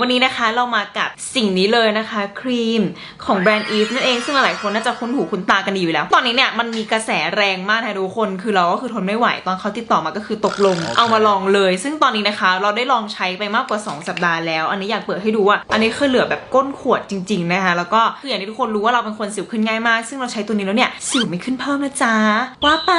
วันนี้นะคะเรามากับสิ่งนี้เลยนะคะ ครีมของแบรนด์ Eve นั่นเองซึ่งหลายคนน่าจะคุ้นหูคุ้นตากันดีอยู่แล้ว ตอนนี้เนี่ยมันมีกระแสแรงมากนะทุกคนคือเราก็คือทนไม่ไหว ตอนเขาติดต่อมาก็คือตกลงโอเคเอามาลองเลย ซึ่งตอนนี้นะคะ เราได้ลองใช้ไปมากกว่า 2 สัปดาห์แล้ว อันนี้อยากเปิดให้ดูว่าอันนี้คือเหลือแบบก้นขวดจริง ๆนะคะ แล้วก็คืออย่างที่ทุกคนรู้ว่าเราเป็นคนสิวขึ้นง่ายมาก ซึ่งเราใช้ตัวนี้แล้วเนี่ยสิวไม่ขึ้นเพิ่มนะจ๊ะว่าไป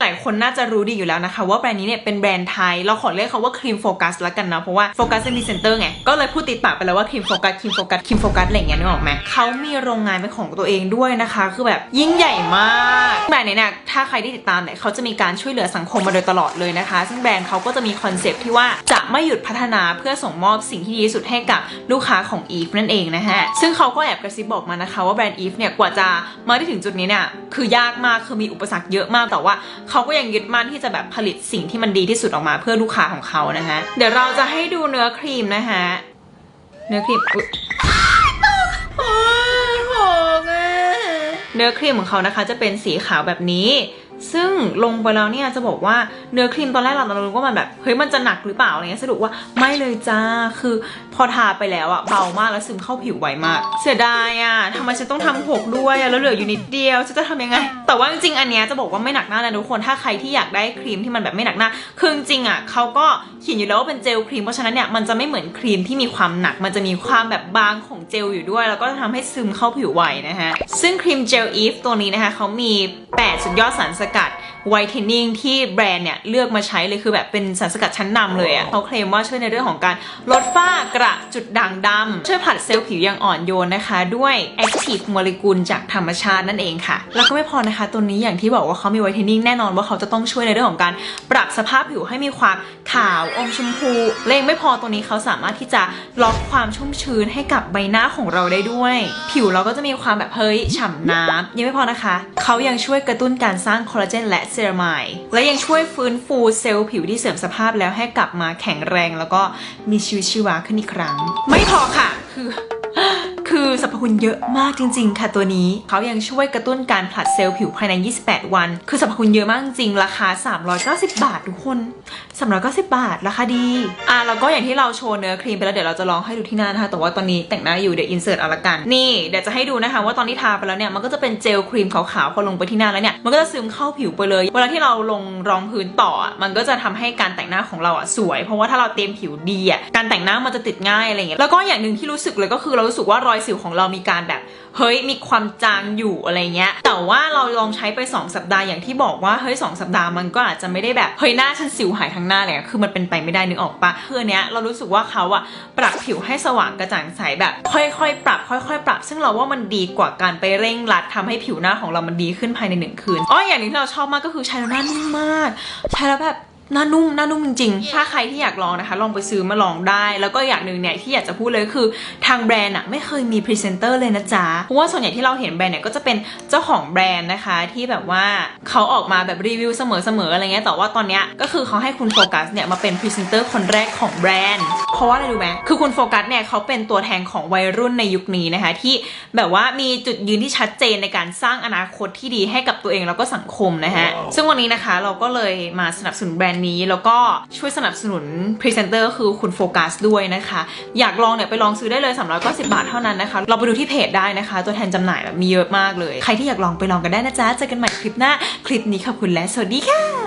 หลายคนน่าจะรู้ดีอยู่แล้วนะคะ ว่าแบรนด์นี้เนี่ยเป็นแบรนด์ไทยเราขอเรียกเขาว่าครีมโฟกัสละกันนะเพราะว่าโฟกัสเป็นพรีเซนเตอร์ไงก็เลยพูดติดปากไปแล้วว่าครีมโฟกัสครีมโฟกัสครีมโฟกัสอะไรอย่างเงี้ยนึกออกไหมเขามีโรงงานเป็นของตัวเองด้วยนะคะ คือแบบยิ่งใหญ่มาก แบรนด์เนี้เนี่ยถ้าใครได้ติดตามเนี่ยเขาจะมีการช่วยเหลือสังคมมาโดยตลอดเลยนะคะ ซึ่งแบรนด์เขาก็จะมีคอนเซปที่ว่าจะไม่หยุดพัฒนาเพื่อส่งมอบสิ่งที่ดีที่สุดให้กับลูกค้าของ Eve นั่นเองนะฮะซึ่งเขาก็แอบกระซิบบอกมานะคะว่าแบรนด์ Eve เนี่ยกว่าจะมาได้ถึงจุดนี้เนี่ยคือยากมากคือมีอุปสรรคเยอะมากแต่ว่าเขาก็ยังยึดมั่นที่จะแบบผลิตสิ่งที่มันดีที่สุดออกมาเพื่อลูกค้าของเขานะฮะเดี๋ยวเราจะให้ดูเนื้อครีมนะฮะเนื้อครีม เนื้อครีมของเขานะคะจะเป็นสีขาวแบบนี้ ซึ่งลงไปแล้วเนี่ยจะบอกว่าเนื้อครีมตอนแรกเราเราคิดว่ามันแบบเฮ้ยมันจะหนักหรือเปล่าอะไรเงี้ยสรุปว่าไม่เลยจ้าคือพอทาไปแล้วอะเบามากแล้วซึมเข้าผิวไวมาก เสียดายอะทำไมฉันต้องทำหกด้วยแล้วเหลืออยู่นิดเดียวฉันจะทำยังไง แต่ว่าจริงๆอันเนี้ยจะบอกว่าไม่หนักหน้านะทุกคนถ้าใครที่อยากได้ครีมที่มันแบบไม่หนักหน้าคือจริงอะเขาก็เขียนอยู่แล้วว่าเป็นเจลครีมเพราะฉะนั้นเนี่ยมันจะไม่เหมือนครีมที่มีความหนัก มันจะมีความแบบบางของเจลอยู่ด้วย แล้วก็จะทำให้ซึมเข้าผิวไวนะฮะซึ่งครีมเจลอีฟตัวนี้นะคะเขามี 8 สุดยอดสารสกัดไวท์เทนนิ่งที่แบรนด์เนี่ยเลือกมาใช้เลยคือแบบเป็นสารสกัดชั้นนำเลยอะ่ะเขาเคลมว่าช่วยในเรื่องของการลดฝ้ากระจุดด่างดำช่วยผลัดเซลล์ผิวอย่างอ่อนโยนนะคะ ด้วย Active โมเลกุลจากธรรมชาตินั่นเองค่ะ แล้วก็ไม่พอนะคะ ตัวนี้อย่างที่บอกว่าเขามีไวท์เทนนิ่งแน่นอนว่าเขาจะต้องช่วยในเรื่องของการปรับสภาพผิวให้มีความ ขาวอมชมพูเล่งไม่พอตัวนี้เขาสามารถที่จะล็อกความชุ่มชื้นให้กับใบหน้าของเราได้ด้วย ผิวเราก็จะมีความแบบเฮ้ยฉ่ำน้ำยังไม่พอนะคะ เขายังช่วยกระตุ้นการสร้างคอลลาเจนและเซรามายและยังช่วยฟื้นฟูเซลล์ผิวที่เสื่อมสภาพแล้วให้กลับมาแข็งแรง แล้วก็มีชีวิตชีวาขึ้นอีกครั้ง ไม่พอค่ะคือ คือสรรพคุณเยอะมากจริง ๆ ค่ะตัวนี้เขายังช่วยกระตุ้นการผลัดเซลล์ผิวภายใน 28 วัน คือสรรพคุณเยอะมากจริงราคา 390 บาททุกคน390 บาทราคาดีอะแล้วก็อย่างที่เราโชว์เนื้อครีมไปแล้วเดี๋ยวเราจะลองให้ดูที่หน้านะคะแต่ว่าตอนนี้แต่งหน้าอยู่เดี๋ยวอินเสิร์ตเอาละกันนี่เดี๋ยวจะให้ดูนะคะ ว่าตอนที่ทาไปแล้วเนี่ยมันก็จะเป็นเจลครีมขาวๆพอลงไปที่หน้าแล้วเนี่ยมันก็จะซึมเข้าผิวไปเลย เวลาที่เราลงรองพื้นต่อ มันก็จะทำให้การแต่งหน้าของเราอะสวย เพราะว่าถ้าเราเตรียมผิวดีอะการแต่งหน้ามันจะติดง่ายอะไรเงี้ยแล้วก็อย่างหนึ่งที่รู้สึกเลยก็คือเรารู้สึกว่ารอยสิวของเรามีการแบบเฮ้ยมีความจางอยู่อะไรเงี้ย แต่ว่าเราลองใช้ไป 2 สัปดาห์อย่างที่บอกว่าเฮ้ยสสัปดาห์มันก็อาจจะไม่ได้แบบเฮ้ยหน้าฉันสิวหายทั้งหน้าเลยคือมันเป็นไปไม่ได้นึกออกปะคือเนี้ยเรารู้สึกว่าเขาอะปรับผิวให้สว่างกระจ่างใสแบบ ค่อยๆ ปรับ ค่อย ๆ ปรับ ซึ่งเราว่ามันดีกว่าการไปเร่งรัดทำให้ผิวหน้าของเรามันดีขึ้นภายในหนึ่งคืนอ๋ออย่างนึงที่เราชอบมากก็คือใช้แล้วหน้านุ่มมากใช้แล้วแบบ หน้านุ่มหน้านุ่มจริงๆ ถ้าใครที่อยากลองนะคะ ลองไปซื้อมาลองได้ แล้วก็อย่างหนึ่งเนี่ยที่อยากจะพูดเลยคือทางแบรนด์อะไม่เคยมีพรีเซนเตอร์เลยนะจ๊ะ เพราะว่าส่วนใหญ่ที่เราเห็นแบรนด์เนี่ยก็จะเป็นเจ้าของแบรนด์นะคะที่แบบว่าเขาออกมาแบบรีวิวเสมอๆอะไรเงี้ย แต่ว่าตอนเนี้ยก็คือเขาให้คุณโฟกัสเนี่ยมาเป็นพรีเซนเตอร์คนแรกของแบรนด์เพราะว่าอะไรรู้ไหมคือคุณโฟกัสเนี่ยเขาเป็นตัวแทนของวัยรุ่นในยุคนี้นะคะ ที่แบบว่ามีจุดยืนที่ชัดเจนในการสร้างอนาคตที่ดีให้กับตัวเองแล้วก็สังคมนะฮะ ซึ่งวันนี้นะคะเราก็เลยมาสนับสนุนแบรนด์นี้ แล้วก็ช่วยสนับสนุนพรีเซนเตอร์คือคุณโฟกัสด้วยนะคะ อยากลองเนี่ยไปลองซื้อได้เลย390บาทเท่านั้นนะคะ เราไปดูที่เพจได้นะคะ ตัวแทนจำหน่ายแบบมีเยอะมากเลย ใครที่อยากลองไปลองกันได้นะจ๊ะเจอกันใหม่คลิปหน้าคลิปนี้ขอบคุณและสวัสดีค่ะ